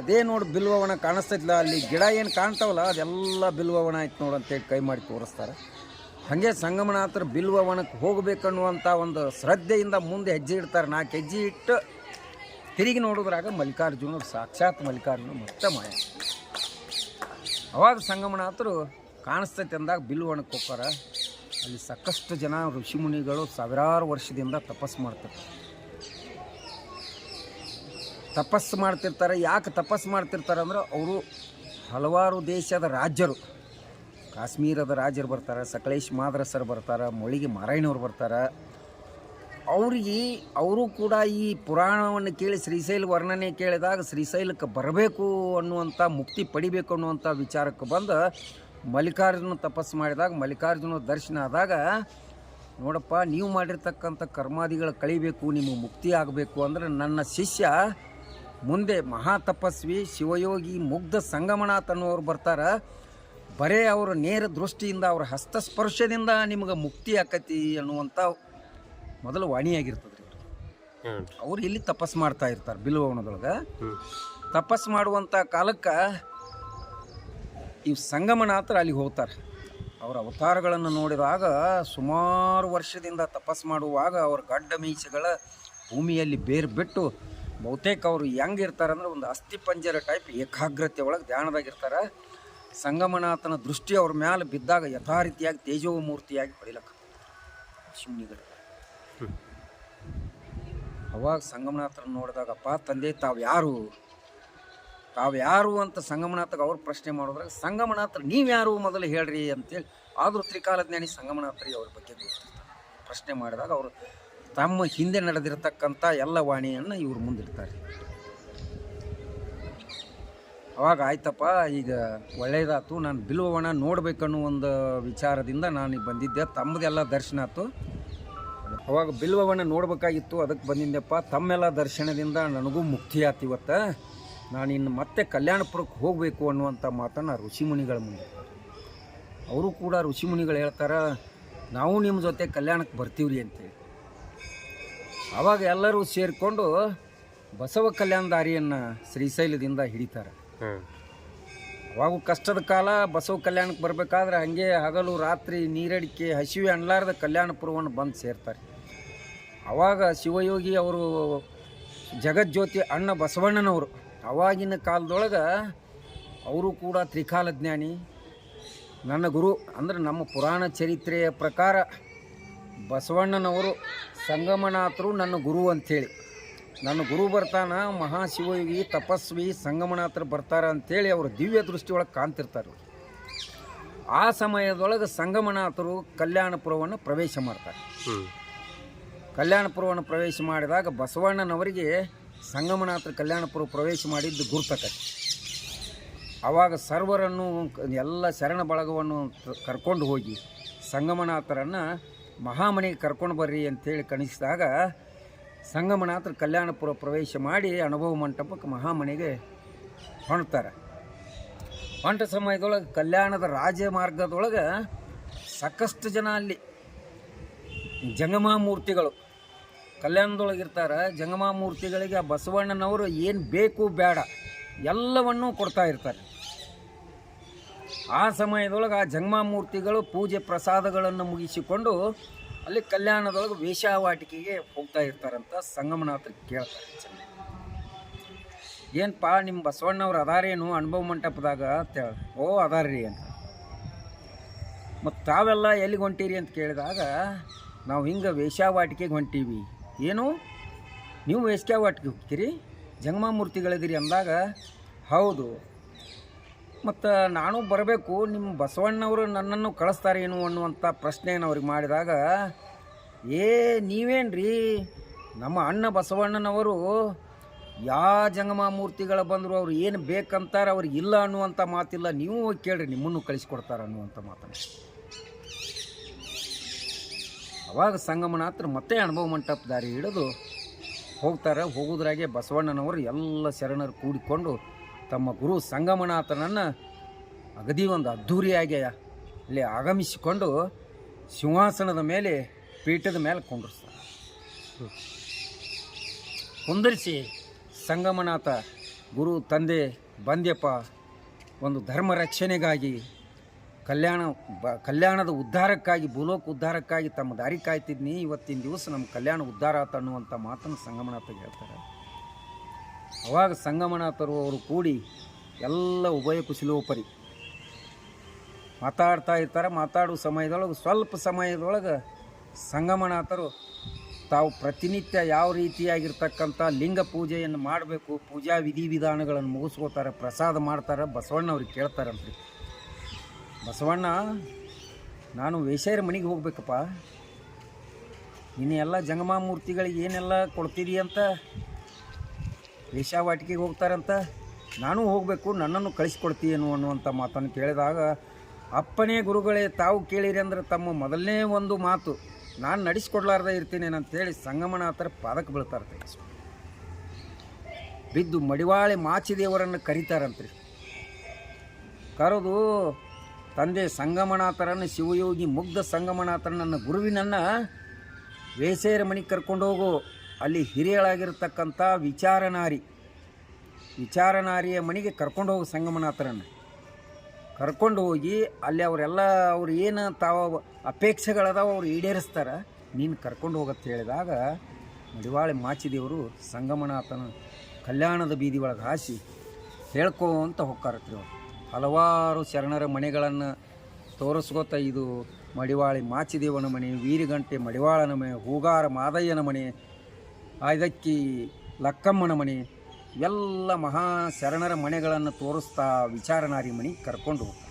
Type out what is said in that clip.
ಅದೇ ನೋಡಿ ಬಿಲ್ವವನ ಕಾಣಿಸ್ತಿಲ್ಲ ಅಲ್ಲಿ ಗಿಡ ಏನು ಕಾಣ್ತಾವಲ್ಲ, ಅದೆಲ್ಲ ಬಿಲ್ವವನ ಆಯ್ತು ನೋಡು ಅಂತೇಳಿ ಕೈ ಮಾಡಿ ತೋರಿಸ್ತಾರೆ. ಹಾಗೆ ಸಂಗಮನಾಥರು ಬಿಲ್ವವನಕ್ಕೆ ಹೋಗಬೇಕನ್ನುವಂಥ ಒಂದು ಶ್ರದ್ಧೆಯಿಂದ ಮುಂದೆ ಹೆಜ್ಜೆ ಇಡ್ತಾರೆ. ನಾಲ್ಕು ಹೆಜ್ಜೆ ಇಟ್ಟು ತಿರುಗಿ ನೋಡಿದ್ರಾಗ ಮಲ್ಲಿಕಾರ್ಜುನ ಸಾಕ್ಷಾತ್ ಮಲ್ಲಿಕಾರ್ಜುನ ಮತ್ತೆ ಮಾಯ. ಅವಾಗ ಸಂಗಮನಾಥರು ಕಾಣಿಸ್ತೈತೆ ಅಂದಾಗ ಬಿಲ್ವನಕ್ಕೆ ಹೋಗ್ತಾರ. ಅಲ್ಲಿ ಸಾಕಷ್ಟು ಜನ ಋಷಿಮುನಿಗಳು ಸಾವಿರಾರು ವರ್ಷದಿಂದ ತಪಸ್ಸು ಮಾಡ್ತಾರೆ ತಪಸ್ಸು ಮಾಡ್ತಿರ್ತಾರೆ, ಯಾಕೆ ತಪಸ್ಸು ಮಾಡ್ತಿರ್ತಾರೆ ಅಂದ್ರೆ ಅವರು ಹಲವಾರು ದೇಶದ ರಾಜ್ಯರು. ಕಾಶ್ಮೀರದ ರಾಜರು ಬರ್ತಾರೆ, ಸಕಲೇಶ್ ಮಾದ್ರಸರು ಬರ್ತಾರೆ ಮೊಳಿಗೆ ಮಾರಾಯಣವ್ರು ಬರ್ತಾರೆ. ಅವ್ರಿಗೆ, ಅವರು ಕೂಡ ಈ ಪುರಾಣವನ್ನು ಕೇಳಿ, ಶ್ರೀಶೈಲ ವರ್ಣನೆ ಕೇಳಿದಾಗ ಶ್ರೀಶೈಲಕ್ಕೆ ಬರಬೇಕು ಅನ್ನುವಂಥ, ಮುಕ್ತಿ ಪಡಿಬೇಕು ಅನ್ನುವಂಥ ವಿಚಾರಕ್ಕೆ ಬಂದು ಮಲ್ಲಿಕಾರ್ಜುನ ತಪಸ್ಸು ಮಾಡಿದಾಗ, ಮಲ್ಲಿಕಾರ್ಜುನ ದರ್ಶನ ಆದಾಗ, ನೋಡಪ್ಪ, ನೀವು ಮಾಡಿರ್ತಕ್ಕಂಥ ಕರ್ಮಾದಿಗಳು ಕಳಿಬೇಕು, ನಿಮಗೆ ಮುಕ್ತಿ ಆಗಬೇಕು ಅಂದರೆ ನನ್ನ ಶಿಷ್ಯ ಮುಂದೆ ಮಹಾ ತಪಸ್ವಿ ಶಿವಯೋಗಿ ಮುಗ್ಧ ಸಂಗಮನಾಥ್ ಅನ್ನೋರು ಬರ್ತಾರೆ. ಬರೇ ಅವರ ನೇರ ದೃಷ್ಟಿಯಿಂದ ಅವರ ಹಸ್ತಸ್ಪರ್ಶದಿಂದ ನಿಮಗೆ ಮುಕ್ತಿ ಆಕತಿ ಅನ್ನುವಂಥ ಮೊದಲು ವಾಣಿಯಾಗಿರ್ತದೆ ರೀ ಅವ್ರು ಇಲ್ಲಿ ತಪಸ್ ಮಾಡ್ತಾ ಇರ್ತಾರೆ ಬಿಲ್ವವನದೊಳಗೆ ತಪಸ್ ಮಾಡುವಂಥ ಕಾಲಕ್ಕೆ ಈ ಸಂಗಮನಾಥರ ಅಲ್ಲಿಗೆ ಹೋಗ್ತಾರೆ. ಅವರ ಅವತಾರಗಳನ್ನು ನೋಡಿದಾಗ ಸುಮಾರು ವರ್ಷದಿಂದ ತಪಸ್ ಮಾಡುವಾಗ ಅವರ ಗಡ್ಡ ಮೀಸೆಗಳ ಭೂಮಿಯಲ್ಲಿ ಬೇರು ಬಿಟ್ಟು ಬಹುತೇಕ ಅವರು ಹೆಂಗೆ ಇರ್ತಾರಂದ್ರೆ ಒಂದು ಅಸ್ಥಿ ಪಂಜರ ಟೈಪ್ ಏಕಾಗ್ರತೆ ಒಳಗೆ ಧ್ಯಾನದಾಗಿರ್ತಾರೆ. ಸಂಗಮನಾಥನ ದೃಷ್ಟಿ ಅವ್ರ ಮ್ಯಾಲೆ ಬಿದ್ದಾಗ ಯಥಾರೀತಿಯಾಗಿ ತೇಜೋಮೂರ್ತಿಯಾಗಿ ಪಡಿಲಕ್ಕ. ಶಿವನಿಗಳು ಅವಾಗ ಸಂಗಮನಾಥನ ನೋಡಿದಾಗಪ್ಪ ತಂದೆ, ತಾವು ಯಾರು? ತಾವು ಯಾರು? ಅಂತ ಸಂಗಮನಾಥಗೆ ಅವ್ರು ಪ್ರಶ್ನೆ ಮಾಡೋದ್ರಾಗ ಸಂಗಮನಾಥರು ನೀವು ಯಾರು ಮೊದಲು ಹೇಳ್ರಿ ಅಂತೇಳಿ. ಆದರೂ ತ್ರಿಕಾಲಜ್ಞಾನಿ ಸಂಗಮನಾಥರಿಗೆ ಅವ್ರ ಬಗ್ಗೆ ಗೊತ್ತಿರ್ತಾರೆ ಪ್ರಶ್ನೆ ಮಾಡಿದಾಗ ಅವರು ತಮ್ಮ ಹಿಂದೆ ನಡೆದಿರ್ತಕ್ಕಂಥ ಎಲ್ಲ ವಾಣಿಯನ್ನು ಇವ್ರು ಮುಂದಿಡ್ತಾರೆ. ಅವಾಗ ಆಯ್ತಪ್ಪ, ಈಗ ಒಳ್ಳೆಯದಾಯ್ತು ನಾನು ಬಿಲ್ವವನ ನೋಡಬೇಕನ್ನೋ ಒಂದು ವಿಚಾರದಿಂದ ನಾನು ಬಂದಿದ್ದೆ. ತಮ್ಮದೆಲ್ಲ ದರ್ಶನ ಆಯ್ತು ಅವಾಗ ಬಿಲ್ವವನ ನೋಡಬೇಕಾಗಿತ್ತು ಅದಕ್ಕೆ ಬಂದಿದ್ದೆಪ್ಪ ತಮ್ಮೆಲ್ಲ ದರ್ಶನದಿಂದ ನನಗೂ ಮುಕ್ತಿ ಆಯ್ತು ಇವತ್ತು. ನಾನು ಇನ್ನು ಮತ್ತೆ ಕಲ್ಯಾಣಪುರಕ್ಕೆ ಹೋಗಬೇಕು ಅನ್ನುವಂಥ ಮಾತನ್ನು ಋಷಿಮುನಿಗಳ ಮುಂದೆ. ಅವರು ಕೂಡ ಋಷಿಮುನಿಗಳು ಹೇಳ್ತಾರೆ, ನಾವು ನಿಮ್ಮ ಜೊತೆ ಕಲ್ಯಾಣಕ್ಕೆ ಬರ್ತೀವ್ರಿ ಅಂತೇಳಿ. ಆವಾಗ ಎಲ್ಲರೂ ಸೇರಿಕೊಂಡು ಬಸವ ಕಲ್ಯಾಣ ದಾರಿಯನ್ನು ಶ್ರೀಶೈಲದಿಂದ ಹಿಡಿತಾರೆ. ಅವಾಗ ಕಷ್ಟದ ಕಾಲ ಬಸವ ಕಲ್ಯಾಣಕ್ಕೆ ಬರಬೇಕಾದ್ರೆ ಹಾಗೆ ಹಗಲು ರಾತ್ರಿ ನೀರಡಿಕೆ ಹಸಿವೆ ಅನ್ಲಾರ್ದ ಕಲ್ಯಾಣಪುರವನ್ನು ಬಂದು ಸೇರ್ತಾರೆ. ಅವಾಗ ಶಿವಯೋಗಿ ಅವರು ಜಗಜ್ಯೋತಿ ಅಣ್ಣ ಬಸವಣ್ಣನವರು ಅವಾಗಿನ ಕಾಲದೊಳಗೆ ಅವರು ಕೂಡ ತ್ರಿಕಾಲಜ್ಞಾನಿ. ನನ್ನ ಗುರು ಅಂದರೆ ನಮ್ಮ ಪುರಾಣ ಚರಿತ್ರೆಯ ಪ್ರಕಾರ ಬಸವಣ್ಣನವರು ಸಂಗಮನಾಥರು ನನ್ನ ಗುರು ಅಂಥೇಳಿ. ನನ್ನ ಗುರು ಬರ್ತಾನ ಮಹಾಶಿವಯೋಗಿ ತಪಸ್ವಿ ಸಂಗಮನಾಥರು ಬರ್ತಾರ ಅಂಥೇಳಿ ಅವರು ದಿವ್ಯ ದೃಷ್ಟಿಯೊಳಗೆ ಕಾಣ್ತಿರ್ತಾರೆ ಆ ಸಮಯದೊಳಗೆ ಸಂಗಮನಾಥರು ಕಲ್ಯಾಣಪುರವನ್ನು ಪ್ರವೇಶ ಮಾಡ್ತಾರೆ. ಕಲ್ಯಾಣಪುರವನ್ನು ಪ್ರವೇಶ ಮಾಡಿದಾಗ ಬಸವಣ್ಣನವರಿಗೆ ಸಂಗಮನಾಥರು ಕಲ್ಯಾಣಪುರ ಪ್ರವೇಶ ಮಾಡಿದ್ದು ಗುರ್ತಕತೆ. ಆವಾಗ ಸರ್ವರನ್ನು ಎಲ್ಲ ಶರಣ ಬಳಗವನ್ನು ಕರ್ಕೊಂಡು ಹೋಗಿ ಸಂಗಮನಾಥರನ್ನು ಮಹಾಮನೆಗೆ ಕರ್ಕೊಂಡು ಬರ್ರಿ ಅಂಥೇಳಿ ಕಣಿಸಿದಾಗ ಸಂಗಮನಾಥರು ಕಲ್ಯಾಣಪುರ ಪ್ರವೇಶ ಮಾಡಿ ಅನುಭವ ಮಂಟಪಕ್ಕೆ ಮಹಾಮನೆಗೆ ಹೊಣ್ತಾರೆ ಹೊಂಟ ಸಮಯದೊಳಗೆ ಕಲ್ಯಾಣದ ರಾಜಮಾರ್ಗದೊಳಗೆ ಸಾಕಷ್ಟು ಜನ ಅಲ್ಲಿ ಜಂಗಮಾಮೂರ್ತಿಗಳು ಕಲ್ಯಾಣದೊಳಗೆ ಇರ್ತಾರೆ ಜಂಗಮಾಮೂರ್ತಿಗಳಿಗೆ ಆ ಬಸವಣ್ಣನವರು ಏನು ಬೇಕು ಬೇಡ ಎಲ್ಲವನ್ನೂ ಕೊಡ್ತಾ ಇರ್ತಾರೆ. ಆ ಸಮಯದೊಳಗೆ ಆ ಜಂಗಮಾಮೂರ್ತಿಗಳು ಪೂಜೆ ಪ್ರಸಾದಗಳನ್ನು ಮುಗಿಸಿಕೊಂಡು ಅಲ್ಲಿ ಕಲ್ಯಾಣದೊಳಗೆ ವೇಷಾವಾಟಿಕೆಗೆ ಹೋಗ್ತಾ ಇರ್ತಾರಂತ ಸಂಗಮನಾಥ ಕೇಳ್ತಾರೆ ಚೆನ್ನ ಏನಪ್ಪ ನಿಮ್ಮ ಬಸವಣ್ಣವ್ರು ಅದಾರೇನು ಅನುಭವ ಮಂಟಪದಾಗ ಅಂತ ಓ, ಅದಾರ್ರಿ ಅಂತ. ಮತ್ತು ತಾವೆಲ್ಲ ಎಲ್ಲಿಗೆ ಹೊಂಟೀರಿ ಅಂತ ಕೇಳಿದಾಗ, ನಾವು ಹಿಂಗೆ ವೇಷಾವಾಟಿಕೆಗೆ ಹೊಂಟೀವಿ. ಏನು? ನೀವು ವೇಷಾವಾಟಿಕೆ ಹೋಗ್ತೀರಿ? ಜಂಗಮಾಮೂರ್ತಿಗಳಿದ್ದೀರಿ ಅಂದಾಗ, ಹೌದು ಮತ್ತು ನಾನು ಬರಬೇಕು ನಿಮ್ಮ ಬಸವಣ್ಣವರು ನನ್ನನ್ನು ಕಳಿಸ್ತಾರೇನು ಅನ್ನುವಂಥ ಪ್ರಶ್ನೆಯನ್ನು ಅವ್ರಿಗೆ ಮಾಡಿದಾಗ, ಏ ನೀವೇನ್ರಿ, ನಮ್ಮ ಅಣ್ಣ ಬಸವಣ್ಣನವರು ಯಾ ಜಂಗಮಾಮೂರ್ತಿಗಳ ಬಂದರು ಅವ್ರು ಏನು ಬೇಕಂತಾರೆ ಅವ್ರಿಗೆ ಇಲ್ಲ ಅನ್ನುವಂಥ ಮಾತಿಲ್ಲ, ನೀವು ಹೋಗಿ ಕೇಳ್ರಿ, ನಿಮ್ಮನ್ನು ಕಳಿಸ್ಕೊಡ್ತಾರೆ ಅನ್ನುವಂಥ ಮಾತನ್ನು. ಅವಾಗ ಸಂಗಮನಾತ್ರ ಮತ್ತೆ ಅನುಭವ ಮಂಟಪ ದಾರಿ ಹಿಡಿದು ಹೋಗ್ತಾರೆ. ಹೋಗೋದ್ರಾಗೆ ಬಸವಣ್ಣನವರು ಎಲ್ಲ ಶರಣರು ಕೂಡಿಕೊಂಡು ತಮ್ಮ ಗುರು ಸಂಗಮನಾಥನನ್ನು ಅಗದಿ ಒಂದು ಅದ್ಧೂರಿಯಾಗಿ ಇಲ್ಲಿ ಆಗಮಿಸಿಕೊಂಡು ಸಿಂಹಾಸನದ ಮೇಲೆ, ಪೀಠದ ಮೇಲೆ ಕುಂಡ್ರಿಸ್ತಾರೆ ಕುಂದರಿಸಿ ಸಂಗಮನಾಥ ಗುರು ತಂದೆ, ಬಂದ್ಯಪ್ಪ, ಒಂದು ಧರ್ಮ ರಕ್ಷಣೆಗಾಗಿ, ಕಲ್ಯಾಣ, ಬ, ಕಲ್ಯಾಣದ ಉದ್ಧಾರಕ್ಕಾಗಿ, ಭೂಲೋಕ ಉದ್ಧಾರಕ್ಕಾಗಿ ತಮ್ಮ ದಾರಿ ಕಾಯ್ತಿದ್ನಿ. ಇವತ್ತಿನ ದಿವಸ ನಮ್ಮ ಕಲ್ಯಾಣ ಉದ್ಧಾರ ಆತ ಅನ್ನುವಂಥ ಮಾತನ್ನು ಸಂಗಮನಾಥ ಹೇಳ್ತಾರೆ. ಅವಾಗ ಸಂಗಮನಾಥರು ಅವರು ಕೂಡಿ ಎಲ್ಲ ಉಭಯ ಕುಶಲೋಪರಿ. ಮಾತಾಡ್ತಾ ಇರ್ತಾರೆ ಮಾತಾಡೋ ಸಮಯದೊಳಗೆ, ಸ್ವಲ್ಪ ಸಮಯದೊಳಗೆ ಸಂಗಮನಾಥರು ತಾವು ಪ್ರತಿನಿತ್ಯ ಯಾವ ರೀತಿಯಾಗಿರ್ತಕ್ಕಂಥ ಲಿಂಗ ಪೂಜೆಯನ್ನು ಮಾಡಬೇಕು, ಪೂಜಾ ವಿಧಿವಿಧಾನಗಳನ್ನು ಮುಗಿಸ್ಕೋತಾರೆ, ಪ್ರಸಾದ ಮಾಡ್ತಾರೆ, ಬಸವಣ್ಣ ಅವ್ರಿಗೆ ಕೇಳ್ತಾರಂತ್ರಿ. ಬಸವಣ್ಣ, ನಾನು ವೇಷೇರ ಮನೆಗೆ ಹೋಗ್ಬೇಕಪ್ಪ. ಇನ್ನೆಲ್ಲ ಎಲ್ಲ ಜಂಗಮ ಮೂರ್ತಿಗಳಿಗೆ ಏನೆಲ್ಲ ಕೊಡ್ತೀರಿ ಅಂತ ವೇಷಾವಾಟಿಕೆಗೆ ಹೋಗ್ತಾರಂತ? ನಾನು ಹೋಗಬೇಕು, ನನ್ನನ್ನು ಕಳಿಸ್ಕೊಡ್ತೀಯೇನು ಅನ್ನುವಂಥ ಮಾತನ್ನು ಕೇಳಿದಾಗ, ಅಪ್ಪನೇ ಗುರುಗಳೇ, ತಾವು ಕೇಳಿರಿ ಅಂದರೆ ತಮ್ಮ ಮೊದಲನೇ ಒಂದು ಮಾತು, ನಾನು ನಡೆಸ್ಕೊಡ್ಲಾರ್ದೆ ಇರ್ತೀನಿ ಅಂತೇಳಿ ಸಂಗಮನಾಥರ ಪಾದಕ್ಕೆ ಬೀಳ್ತಾರಂತೆ. ಬಿದ್ದು ಮಡಿವಾಳೆ ಮಾಚಿದೇವರನ್ನು ಕರೀತಾರಂತ್ರಿ ಕರೆದು, ತಂದೆ ಸಂಗಮನಾಥರನ್ನು, ಶಿವಯೋಗಿ ಮುಗ್ಧ ಸಂಗಮನಾಥರ ನನ್ನ ಗುರುವಿನನ್ನು, ವೇಸೇರ ಮನೆಗೆ ಕರ್ಕೊಂಡು ಹೋಗು. ಅಲ್ಲಿ ಹಿರಿಯಳಾಗಿರ್ತಕ್ಕಂಥ ವಿಚಾರನಾರಿ, ವಿಚಾರನಾರಿಯ ಮನೆಗೆ ಕರ್ಕೊಂಡು ಹೋಗು ಸಂಗಮನಾಥರನ್ನು. ಕರ್ಕೊಂಡು ಹೋಗಿ ಅಲ್ಲಿ ಅವರೆಲ್ಲ, ಅವ್ರು ಏನು ತಾವು ಅಪೇಕ್ಷೆಗಳದಾವ ಅವ್ರು ಈಡೇರಿಸ್ತಾರೆ. ನೀನು ಕರ್ಕೊಂಡು ಹೋಗತ್ತೆ ಹೇಳಿದಾಗ ಮಡಿವಾಳೆ ಮಾಚಿದೇವರು ಸಂಗಮನಾಥನ ಕಲ್ಯಾಣದ ಬೀದಿ ಒಳಗೆ ಹಾಸಿ ಹೇಳ್ಕೋ ಅಂತ ಹೋಗ್ತಾರತ್ರಿ ಅವ್ರು. ಹಲವಾರು ಶರಣರ ಮನೆಗಳನ್ನು ತೋರಿಸ್ಕೋತ ಇದು ಮಡಿವಾಳಿ ಮಾಚಿದೇವನ ಮನೆ, ವೀರಗಂಟೆ ಮಡಿವಾಳನ ಮನೆ, ಹೂಗಾರ ಮಾದಯ್ಯನ ಮನೆ ಇದಕ್ಕಿ ಲಕ್ಕಮ್ಮನ ಮನೆ ಎಲ್ಲ ಮಹಾ ಶರಣರ ಮನೆಗಳನ್ನು ತೋರಿಸ್ತಾ ವಿಚಾರನಾರಿ ಮಣಿ ಕರ್ಕೊಂಡು ಹೋಗ್ತಾರೆ